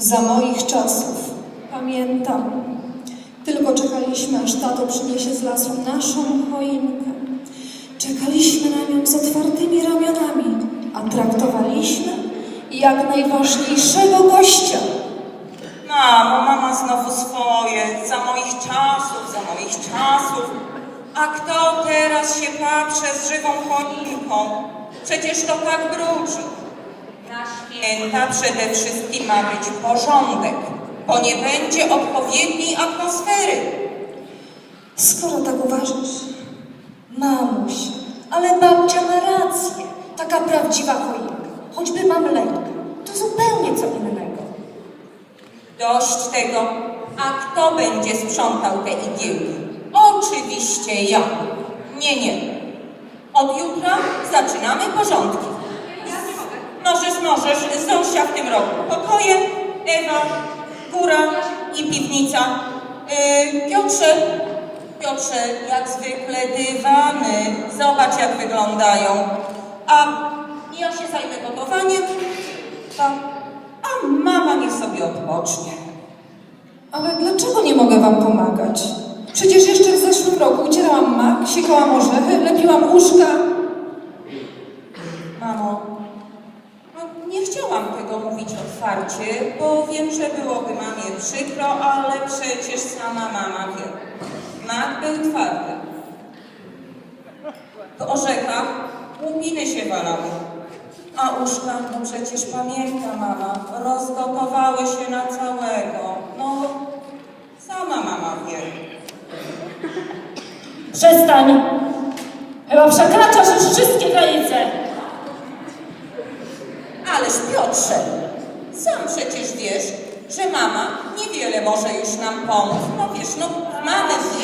Za moich czasów, pamiętam, tylko czekaliśmy, aż tato przyniesie z lasu naszą choinkę. Czekaliśmy na nią z otwartymi ramionami, a traktowaliśmy jak najważniejszego gościa. Mamo, mama znowu swoje, za moich czasów, za moich czasów. A kto teraz się paprze z żywą choinką? Przecież to tak brudzi. Na święta przede wszystkim ma być porządek, bo nie będzie odpowiedniej atmosfery. Skoro tak uważasz, mamuś, ale babcia ma rację. Taka prawdziwa choinka, choćby mam lęk, to zupełnie co innego. Dość tego. A kto będzie sprzątał te igiełki? Oczywiście ja. Nie, nie. Od jutra zaczynamy porządki. Możesz, możesz. Zosia w tym roku. Pokoje, Ewa, góra i piwnica. Yy, Piotrze, Piotrze, jak zwykle dywany. Zobacz, jak wyglądają. A ja się zajmę gotowaniem. A, a mama niech sobie odpocznie. Ale dlaczego nie mogę wam pomagać? Przecież jeszcze w zeszłym roku ucierałam mak, sikałam orzechy, lepiłam uszka. Mamo, nie chciałam tego mówić otwarcie, bo wiem, że byłoby mamie przykro, ale przecież sama mama wie. Mak był twardy. W orzechach łupiny się walały. A uszka, no przecież pamięta mama, rozgotowały się na całego. No, sama mama wie. Przestań! Chyba przekraczasz już wszystkie granice! Sam przecież wiesz, że mama niewiele może już nam pomóc. No wiesz, no mamy w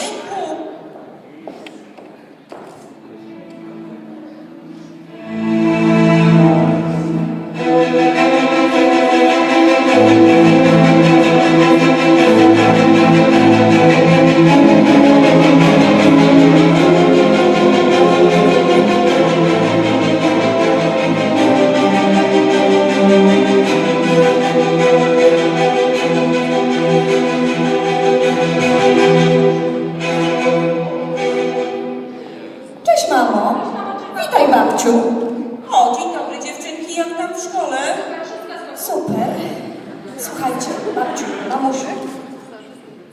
mamo. Witaj babciu. O, dzień dobry dziewczynki, jak tam w szkole? Super. Słuchajcie, babciu, mamusiu.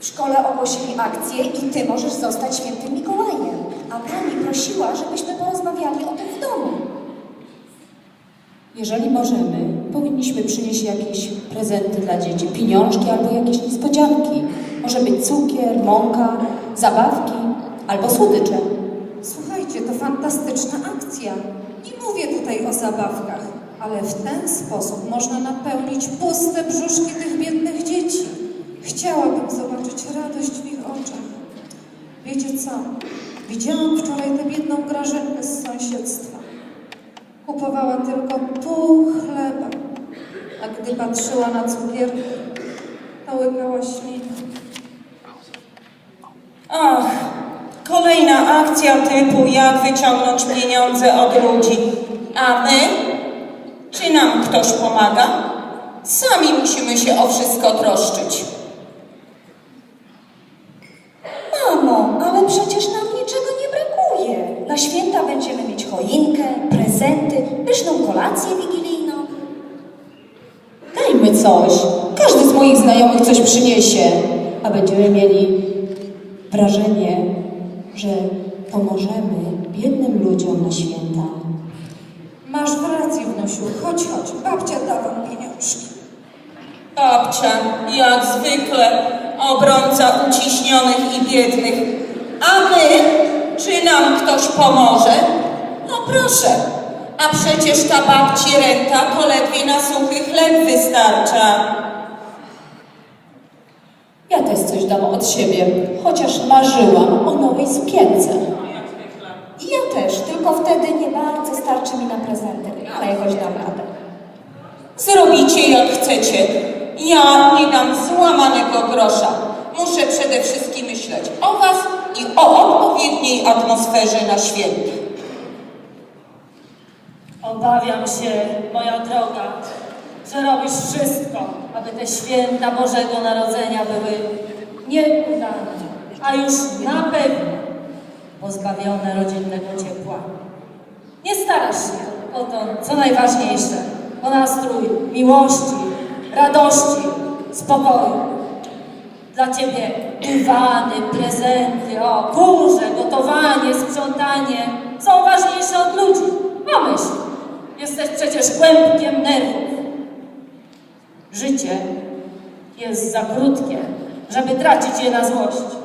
W szkole ogłosili akcję i ty możesz zostać świętym Mikołajem. A pani prosiła, żebyśmy porozmawiali o tym w domu. Jeżeli możemy, powinniśmy przynieść jakieś prezenty dla dzieci, pieniążki albo jakieś niespodzianki. Może być cukier, mąka, zabawki albo słodycze. To fantastyczna akcja. Nie mówię tutaj o zabawkach, ale w ten sposób można napełnić puste brzuszki tych biednych dzieci. Chciałabym zobaczyć radość w ich oczach. Wiecie co? Widziałam wczoraj tę biedną Grażynkę z sąsiedztwa. Kupowała tylko pół chleba, a gdy patrzyła na cukierki, to łykała ślinę. Ach, kolejna akcja typu jak wyciągnąć pieniądze od ludzi. A my? Czy nam ktoś pomaga? Sami musimy się o wszystko troszczyć. Mamo, ale przecież nam niczego nie brakuje. Na święta będziemy mieć choinkę, prezenty, pyszną kolację wigilijną. Dajmy coś. Każdy z moich znajomych coś przyniesie, a będziemy mieli wrażenie, że pomożemy biednym ludziom na święta. Masz rację, Wnosiu. Chodź, chodź. Babcia da wam pieniążki. Babcia, jak zwykle, obrońca uciśnionych i biednych. A my? Czy nam ktoś pomoże? No proszę, a przecież ta babci renta to ledwie na suchy chleb wystarcza. Ja też coś dam od siebie, chociaż marzyłam o nowej sukience. I ja też, tylko wtedy nie bardzo starczy mi na prezenty, ale jakoś dam radę. Zrobicie jak chcecie. Ja nie dam złamanego grosza. Muszę przede wszystkim myśleć o was i o odpowiedniej atmosferze na święta. Obawiam się, moja droga, że robisz wszystko, aby te święta Bożego Narodzenia były nieudane, a już na pewno pozbawione rodzinnego ciepła. Nie starasz się o to, co najważniejsze, o nastrój miłości, radości, spokoju. Dla Ciebie dywany, prezenty, o kurze, gotowanie, sprzątanie są ważniejsze od ludzi. Pomyśl, jesteś przecież kłębkiem nerwów. Życie jest za krótkie, żeby tracić je na złość.